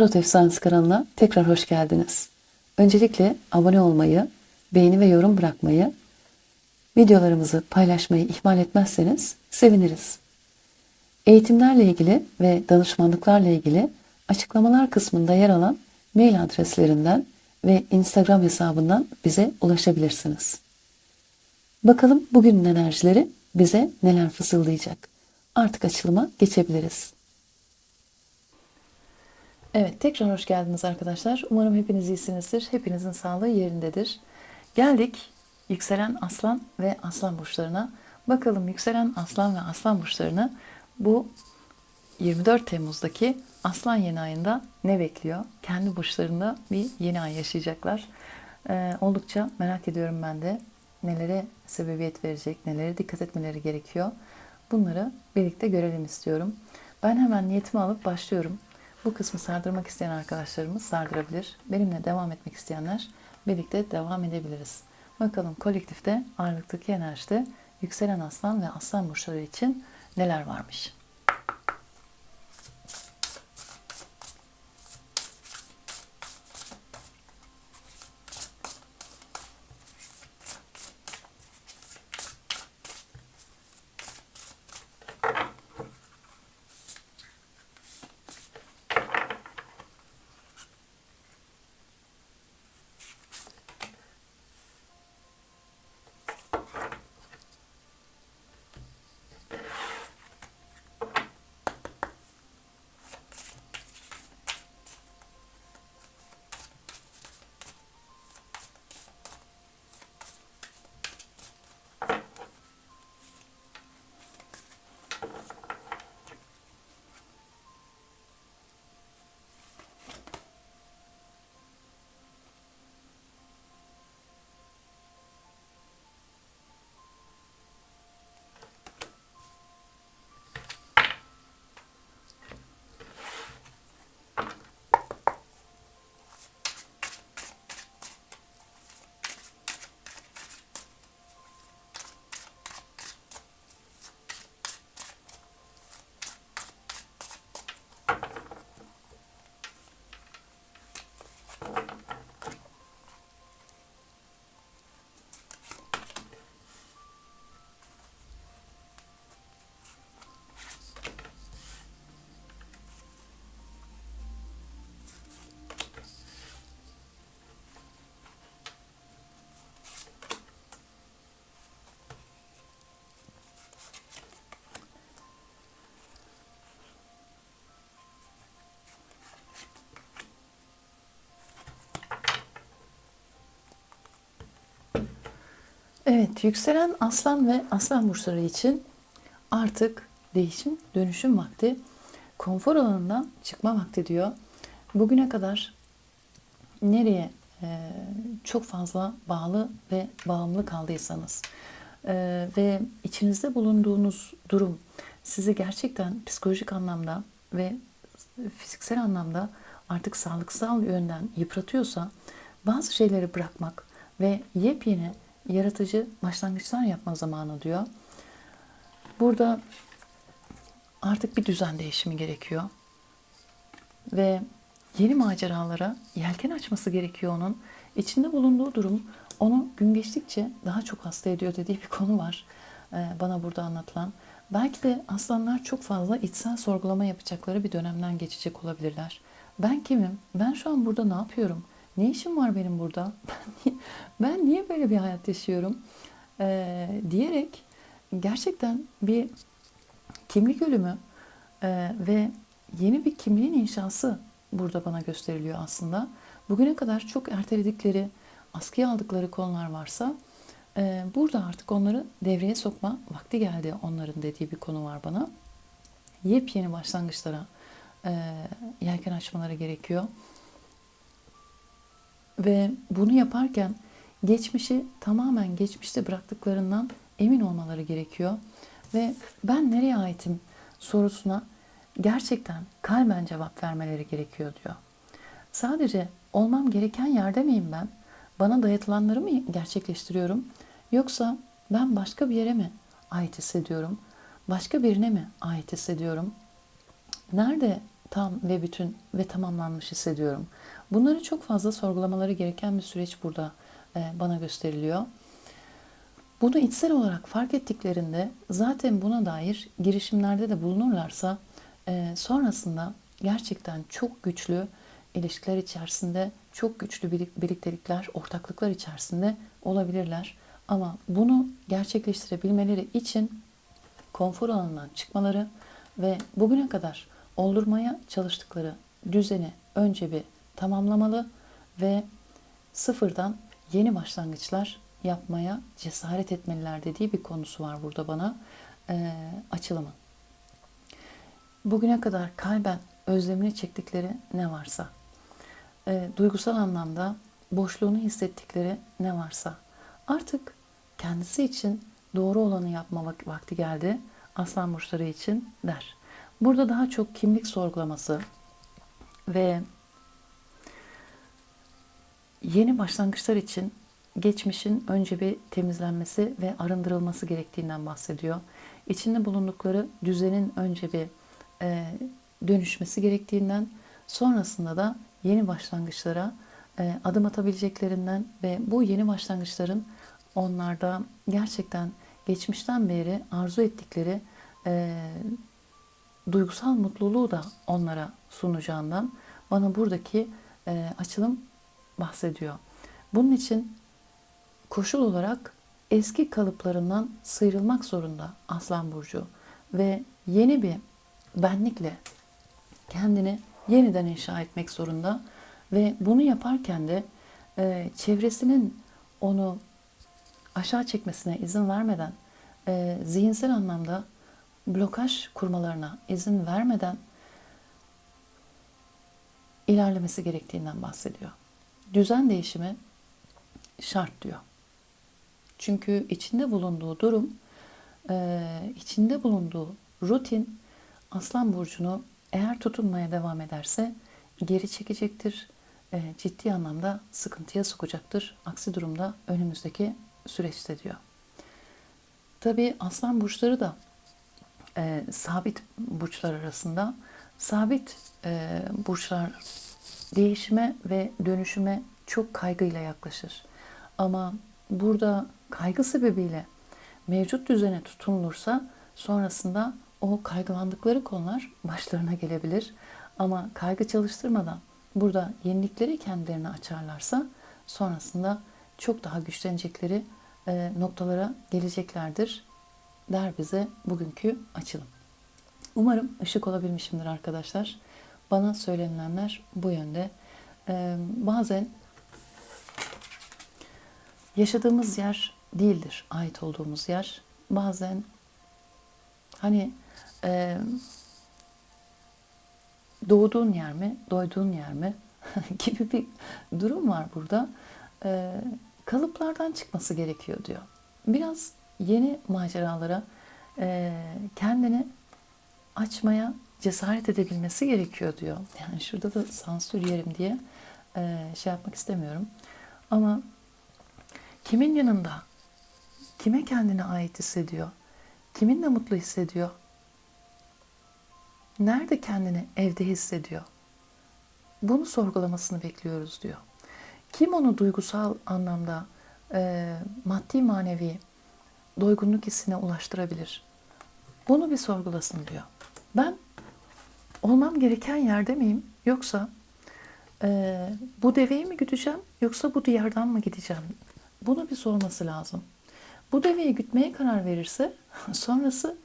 Tarot Efsanesi kanalına tekrar hoş geldiniz. Öncelikle abone olmayı, beğeni ve yorum bırakmayı, videolarımızı paylaşmayı ihmal etmezseniz seviniriz. Eğitimlerle ilgili ve danışmanlıklarla ilgili açıklamalar kısmında yer alan mail adreslerinden ve Instagram hesabından bize ulaşabilirsiniz. Bakalım bugünün enerjileri bize neler fısıldayacak. Artık açılıma geçebiliriz. Evet, tekrar hoş geldiniz arkadaşlar. Umarım hepiniz iyisinizdir. Hepinizin sağlığı yerindedir. Geldik yükselen aslan ve aslan burçlarına. Bakalım yükselen aslan ve aslan burçlarını bu 24 Temmuz'daki aslan yeni ayında ne bekliyor? Kendi burçlarında bir yeni ay yaşayacaklar. Ee, oldukça merak ediyorum ben de nelere sebebiyet verecek, nelere dikkat etmeleri gerekiyor. Bunları birlikte görelim istiyorum. Ben hemen niyetimi alıp başlıyorum. Bu kısmı sardırmak isteyen arkadaşlarımız sardırabilir. Benimle devam etmek isteyenler birlikte devam edebiliriz. Bakalım kolektifte ağırlıktaki enerjide yükselen aslan ve aslan burçları için neler varmış? Evet, yükselen aslan ve aslan burçları için artık değişim, dönüşüm vakti, konfor alanından çıkma vakti diyor. Bugüne kadar nereye e, çok fazla bağlı ve bağımlı kaldıysanız e, ve içinizde bulunduğunuz durum sizi gerçekten psikolojik anlamda ve fiziksel anlamda artık sağlıksal yönden yıpratıyorsa bazı şeyleri bırakmak ve yepyeni yaratıcı başlangıçlar yapma zamanı diyor. Burada artık bir düzen değişimi gerekiyor. Ve yeni maceralara yelken açması gerekiyor onun. İçinde bulunduğu durum onu gün geçtikçe daha çok hasta ediyor dediği bir konu var ee, bana burada anlatılan. Belki de aslanlar çok fazla içsel sorgulama yapacakları bir dönemden geçecek olabilirler. Ben kimim? Ben şu an burada ne yapıyorum? Ne işim var benim burada? Ben niye, ben niye böyle bir hayat yaşıyorum? Ee, diyerek gerçekten bir kimlik ölümü e, ve yeni bir kimliğin inşası burada bana gösteriliyor aslında. Bugüne kadar çok erteledikleri, askıya aldıkları konular varsa e, burada artık onları devreye sokma vakti geldi onların dediği bir konu var bana. Yepyeni başlangıçlara e, yelken açmaları gerekiyor. Ve bunu yaparken geçmişi tamamen geçmişte bıraktıklarından emin olmaları gerekiyor. Ve ben nereye aitim sorusuna gerçekten kalben cevap vermeleri gerekiyor diyor. Sadece olmam gereken yerde miyim ben? Bana dayatılanları mı gerçekleştiriyorum? Yoksa ben başka bir yere mi ait hissediyorum? Başka birine mi ait hissediyorum? Nerede tam ve bütün ve tamamlanmış hissediyorum. Bunları çok fazla sorgulamaları gereken bir süreç burada e, bana gösteriliyor. Bunu içsel olarak fark ettiklerinde zaten buna dair girişimlerde de bulunurlarsa e, sonrasında gerçekten çok güçlü ilişkiler içerisinde, çok güçlü birliktelikler, ortaklıklar içerisinde olabilirler. Ama bunu gerçekleştirebilmeleri için konfor alanından çıkmaları ve bugüne kadar oldurmaya çalıştıkları düzeni önce bir tamamlamalı ve sıfırdan yeni başlangıçlar yapmaya cesaret etmeliler dediği bir konusu var burada bana e, açılımın. Bugüne kadar kalben özlemini çektikleri ne varsa, e, duygusal anlamda boşluğunu hissettikleri ne varsa artık kendisi için doğru olanı yapma vak- vakti geldi aslan burçları için der. Burada daha çok kimlik sorgulaması ve yeni başlangıçlar için geçmişin önce bir temizlenmesi ve arındırılması gerektiğinden bahsediyor. İçinde bulundukları düzenin önce bir e, dönüşmesi gerektiğinden sonrasında da yeni başlangıçlara e, adım atabileceklerinden ve bu yeni başlangıçların onlarda gerçekten geçmişten beri arzu ettikleri e, duygusal mutluluğu da onlara sunacağından bana buradaki e, açılım bahsediyor. Bunun için koşul olarak eski kalıplarından sıyrılmak zorunda Aslan Burcu ve yeni bir benlikle kendini yeniden inşa etmek zorunda ve bunu yaparken de e, çevresinin onu aşağı çekmesine izin vermeden e, zihinsel anlamda blokaj kurmalarına izin vermeden ilerlemesi gerektiğinden bahsediyor. Düzen değişimi şart diyor. Çünkü içinde bulunduğu durum, e, içinde bulunduğu rutin Aslan Burcu'nu eğer tutunmaya devam ederse geri çekecektir. E, ciddi anlamda sıkıntıya sokacaktır. Aksi durumda önümüzdeki süreçte diyor. Tabii Aslan Burçları da e, sabit burçlar arasında sabit e, burçlar değişime ve dönüşüme çok kaygıyla yaklaşır. Ama burada kaygı sebebiyle mevcut düzene tutunulursa sonrasında o kaygılandıkları konular başlarına gelebilir. Ama kaygı çalıştırmadan burada yenilikleri kendilerine açarlarsa sonrasında çok daha güçlenecekleri e, noktalara geleceklerdir der bize bugünkü açılım. Umarım ışık olabilmişimdir arkadaşlar. Bana söylenilenler bu yönde. Ee, bazen yaşadığımız yer değildir ait olduğumuz yer. Bazen hani e, doğduğun yer mi, doyduğun yer mi gibi bir durum var burada. E, kalıplardan çıkması gerekiyor diyor. Biraz yeni maceralara e, kendini açmaya cesaret edebilmesi gerekiyor diyor. Yani şurada da sansür yerim diye e, şey yapmak istemiyorum. Ama kimin yanında, kime kendine ait hissediyor, kiminle mutlu hissediyor, nerede kendini evde hissediyor, bunu sorgulamasını bekliyoruz diyor. Kim onu duygusal anlamda e, maddi manevi doygunluk hissine ulaştırabilir? Bunu bir sorgulasın diyor. Ben olmam gereken yerde miyim? Yoksa e, bu deveyi mi güdeceğim? Yoksa bu diyardan mı gideceğim? Bunu bir sorması lazım. Bu deveyi gütmeye karar verirse sonrası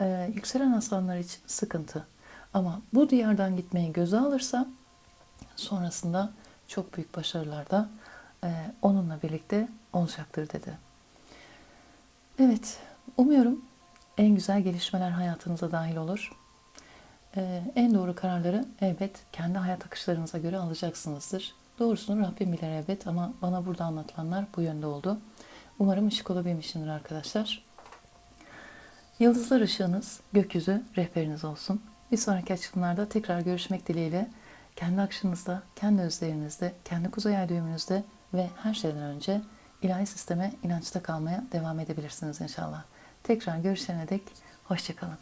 e, yükselen aslanlar için sıkıntı. Ama bu diyardan gitmeyi göze alırsa sonrasında çok büyük başarılar da e, onunla birlikte olacaktır dedi. Evet, umuyorum en güzel gelişmeler hayatınıza dahil olur. Ee, en doğru kararları elbet kendi hayat akışlarınıza göre alacaksınızdır. Doğrusunu Rabbim bilir elbet ama bana burada anlatılanlar bu yönde oldu. Umarım ışık olabilmişimdir arkadaşlar. Yıldızlar ışığınız, gökyüzü rehberiniz olsun. Bir sonraki açılımlarda tekrar görüşmek dileğiyle kendi akışınızda, kendi özlerinizde, kendi kuzey ay düğümünüzde ve her şeyden önce ilahi sisteme inançta kalmaya devam edebilirsiniz inşallah. Tekrar görüşene dek hoşçakalın.